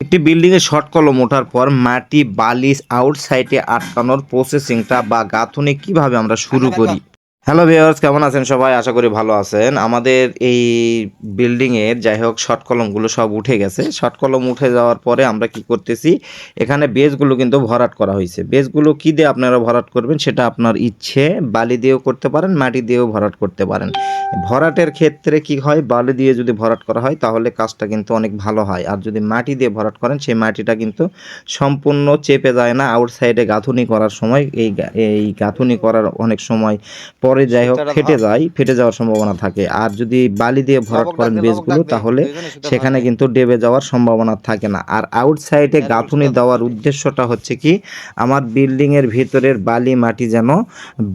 একটি building a short কলম ওঠার পর মাটি বালিশ আউটসাইডে আটকানোর প্রসেসিংটা বা গাঁথুনি কীভাবে আমরা শুরু করি? হ্যালো ভিউয়ার্স কেমন আছেন সবাই? আশা করি ভালো আছেন। আমাদের এই বিল্ডিং এর যাই হোক শর্ট কলমগুলো সব উঠে গেছে। শর্ট কলম উঠে যাওয়ার পরে আমরা কি করতেছি? এখানে বেসগুলো কিন্তু ভরাট করা হয়েছে। বেসগুলো কি দিয়ে আপনারা ভরাট করবেন সেটা আপনার ইচ্ছে। বালি দিয়েও করতে পারেন মাটি দিয়েও ভরাট করতে পারেন। ভরাটের ক্ষেত্রে কি হয়? বালি দিয়ে যদি ভরাট করা হয় তাহলে কাজটা কিন্তু অনেক ভালো হয়। আর যদি মাটি দিয়ে ভরাট করেন সেই মাটিটা কিন্তু সম্পূর্ণ চেপে যায় না। আউটসাইডে গাঁথুনি করার সময় এই এই গাঁথুনি করার অনেক সময় পরে যাই হোক ফেটে যায় ফেটে যাওয়ার সম্ভাবনা থাকে। আর যদি বালি দিয়ে ভরাট করেন বেসগুলো তাহলে সেখানে কিন্তু ডেবে যাওয়ার সম্ভাবনা থাকে না। আর আউটসাইডে গাঁথুনি দেওয়ার উদ্দেশ্যটা হচ্ছে কি আমার বিল্ডিংয়ের ভিতরের বালি মাটি যেন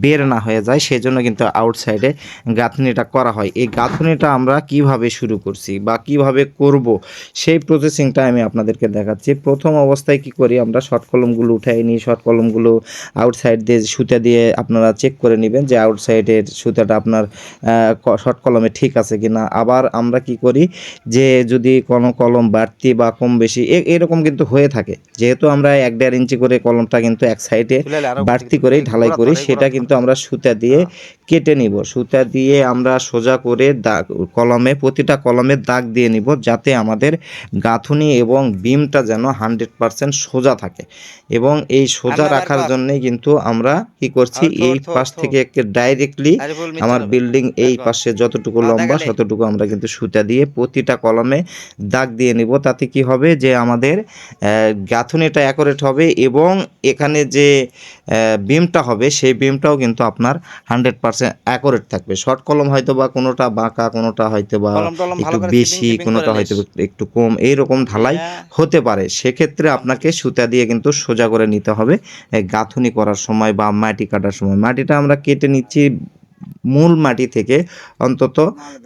বের না হয়ে যায় সেজন্য কিন্তু আউটসাইডে গাঁথনিটা করা হয় এই গাঁথনিটা আমরা কীভাবে শুরু করছি বা কীভাবে করব সেই প্রসেসিংটা আমি আপনাদেরকে দেখাচ্ছি। প্রথম অবস্থায় কি করি আমরা? শর্ট কলমগুলো উঠাই নিই শর্ট কলমগুলো আউটসাইড দিয়ে সুতা দিয়ে আপনারা চেক করে নেবেন যে আউটসাইডের সুতাটা আপনার শর্ট কলমে ঠিক আছে কিনা। আবার আমরা কি করি যে যদি কোনো কলম বাড়তি বা কম বেশি এরকম কিন্তু হয়ে থাকে। যেহেতু আমরা এক দেড় ইঞ্চি করে কলমটা কিন্তু এক সাইডে বাড়তি করেই ঢালাই করি সেটা কিন্তু আমরা সুতা দিয়ে কেটে নিব। সুতা দিয়ে আমরা সোজা করে দাগ কলমে প্রতিটা কলমে দাগ দিয়ে নিব যাতে আমাদের গাঁথুনি এবং বিমটা যেন হান্ড্রেড পারসেন্ট সোজা থাকে। এবং এই সোজা রাখার জন্যই কিন্তু আমরা কি করছি এই পাশ থেকে ডাইরেক্টলি আমার বিল্ডিং এই পাশে যতটুকু লম্বা ততটুকু আমরা কিন্তু সুতা দিয়ে প্রতিটা কলমে দাগ দিয়ে নিব। তাতে কি হবে যে আমাদের গাঁথুনিটা অ্যাকোরেট হবে এবং এখানে যে বিমটা হবে সেই বিমটাও কিন্তু আপনার হান্ড্রেড পার্সেন্ট অ্যাকোরেট থাকবে। শর্ট কলম হয়তো বা কোনোটা বাঁকা কোনোটা হয়তো বা একটু বেশি কোনোটা হয়তো একটু কম এইরকম ঢালাই হতে পারে। সেক্ষেত্রে আপনাকে সুতা দিয়ে কিন্তু সোজা করে নিতে হবে। গাঁথুনি করার সময় বা মাটি কাটার সময়। মাটিটা আমরা কেটে নিচ্ছি মূল মাটি থেকে অন্তত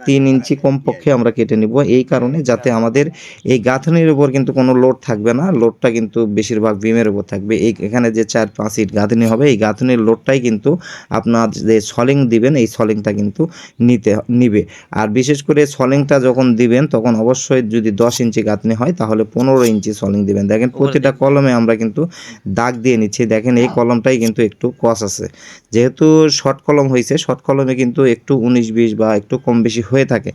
তিন ইঞ্চি কমপক্ষে আমরা কেটে নিব। এই কারণে যাতে আমাদের এই গাঁথনির উপর কিন্তু কোনো লোড থাকবে না। লোডটা কিন্তু বেশিরভাগ বিমের উপর থাকবে। এই এখানে যে চার পাঁচ ইট গাঁথনি হবে এই গাঁথনির লোডটাই কিন্তু আপনার যে সলিং দিবেন এই সলিংটা কিন্তু নিতে নিবে। আর বিশেষ করে সলিংটা যখন দিবেন তখন অবশ্যই যদি দশ ইঞ্চি গাঁথনি হয় তাহলে পনেরো ইঞ্চি সলিং দিবেন। দেখেন প্রতিটা কলমে আমরা কিন্তু দাগ দিয়ে নিচ্ছি। দেখেন এই কলমটাই কিন্তু একটু কস আছে। যেহেতু শর্ট কলম হয়েছে শর্ট কলমে কিন্তু একটু উনিশ বিশ বা একটু কম বেশি হয়ে থাকে।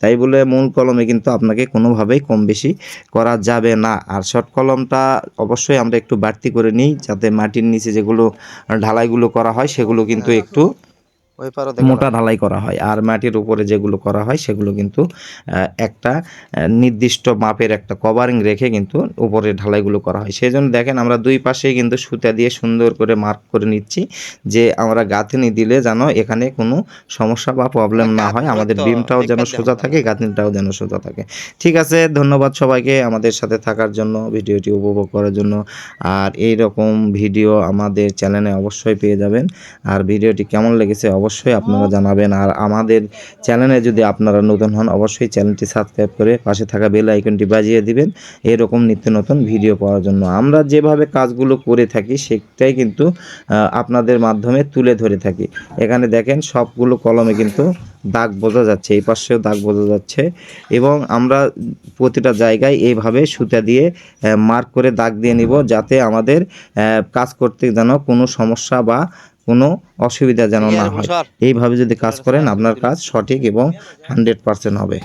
তাই বলে মূল কলমে কিন্তু আপনাকে কোনোভাবেই কম বেশি করা যাবে না। আর শর্ট কলমটা অবশ্যই আমরা একটু বাড়তি করে নিই যাতে মাটির নিচে যেগুলো ঢালাইগুলো করা হয় সেগুলো কিন্তু একটু ওই পারো মোটা ঢালাই করা হয়। আর মাটির উপরে যেগুলো করা হয় সেগুলো কিন্তু একটা নির্দিষ্ট মাপের একটা কভারিং রেখে কিন্তু উপরে ঢালাইগুলো করা হয়। সেই জন্য দেখেন আমরা দুই পাশেই কিন্তু সুতা দিয়ে সুন্দর করে মার্ক করে নিচ্ছি যে আমরা গাঁথনি দিলে যেন এখানে কোনো সমস্যা বা প্রবলেম না হয়। আমাদের বিমটাও যেন সোজা থাকে গাঁথনিটাও যেন সোজা থাকে। ঠিক আছে ধন্যবাদ সবাইকে আমাদের সাথে থাকার জন্য ভিডিওটি উপভোগ করার জন্য। আর এই রকম ভিডিও আমাদের চ্যানেলে অবশ্যই পেয়ে যাবেন। আর ভিডিওটি কেমন লেগেছে অবশ্যই আপনারা জানাবেন। আর আমাদের চ্যানেলে যদি আপনারা নতুন হন, অবশ্যই চ্যানেলটি সাবস্ক্রাইব করে পাশে থাকা বেল আইকনটি বাজিয়ে দিবেন। এরকম নিত্য নতুন ভিডিও পাওয়ার জন্য। আমরা যেভাবে কাজগুলো করে থাকি, সেটাই কিন্তু আপনাদের মাধ্যমে তুলে ধরে থাকি। এখানে দেখেন সবগুলো কলমে কিন্তু দাগ বোঝা যাচ্ছে, এই পাশেও দাগ বোঝা যাচ্ছে। এবং আমরা প্রতিটা জায়গায় এইভাবে সুতা দিয়ে মার্ক করে দাগ দিয়ে নিব, যাতে আমাদের কাজ করতে যেন কোনো সমস্যা বা কোনো অসুবিধা যেন না হয়। এইভাবে যদি কাজ করেন আপনার কাজ সঠিক এবং হান্ড্রেড পার্সেন্ট হবে।